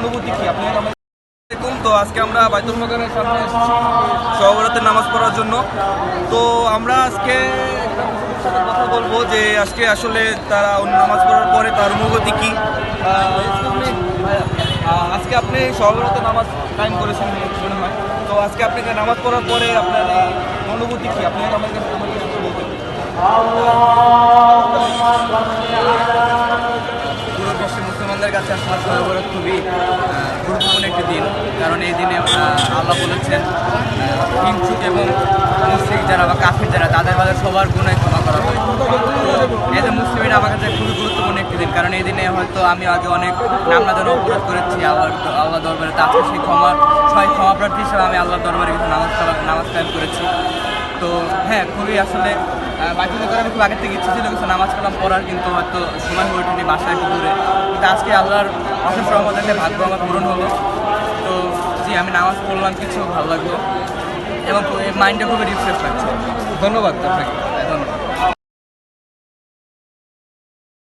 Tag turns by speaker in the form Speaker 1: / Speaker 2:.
Speaker 1: অনুভূতি কি? আপনি আমাকে দেখুন, তো আজকে আমরা বাইতুল মকারের সামনে এসেছি সহবরাতের নামাজ পড়ার জন্য। তো আমরা আজকে কথা বলব যে আজকে আসলে তারা নামাজ পড়ার পরে তার অনুভূতি কি? আজকে আপনি সহবরাতের নামাজ টাইম করেছেন মনে হয়। তো আজকে আপনাকে নামাজ পড়ার পরে আপনার অনুভূতি কি? আপনি আমাকে আমাকে
Speaker 2: মুসলমানদের কাছে আসলে সরবরাহ খুবই গুরুত্বপূর্ণ একটি দিন। কারণ এই দিনে আল্লাহ বলেছেন হিংসুক এবং মুসলিম যারা বা কাফির যারা, তাদের মাঝে সবার গুণায় ক্ষমা করা হয়। এই যে মুসলিমরা আমার কাছে খুবই গুরুত্বপূর্ণ একটি দিন। কারণ এই দিনে হয়তো আমি আগে অনেক নামনা যেন অপরাধ করেছি আল্লাহ আল্লাহ দরবারে। তো সেই ক্ষমা প্রার্থী হিসেবে আমি আল্লাহ দরবারে কিছু নামাজ নামাজ কালাম করেছি। তো হ্যাঁ খুবই আসলে বাকি করে আমি খুব আগের থেকে ইচ্ছে ছিল কিছু নামাজ কালাম পড়ার কিন্তু হয়তো সময় হয়ে ওঠেনি বাসায় একটু দূরে। কিন্তু আজকে আল্লাহর অশেষ রহমতের ভাগ্য আমার পূরণ হলো। তো জি, আমি নামাজ পড়লাম, কিছু ভালো লাগল। এবং মাইন্ডটা খুবই রিফ্রেশ লাগছে।
Speaker 1: ধন্যবাদ আপনাকে।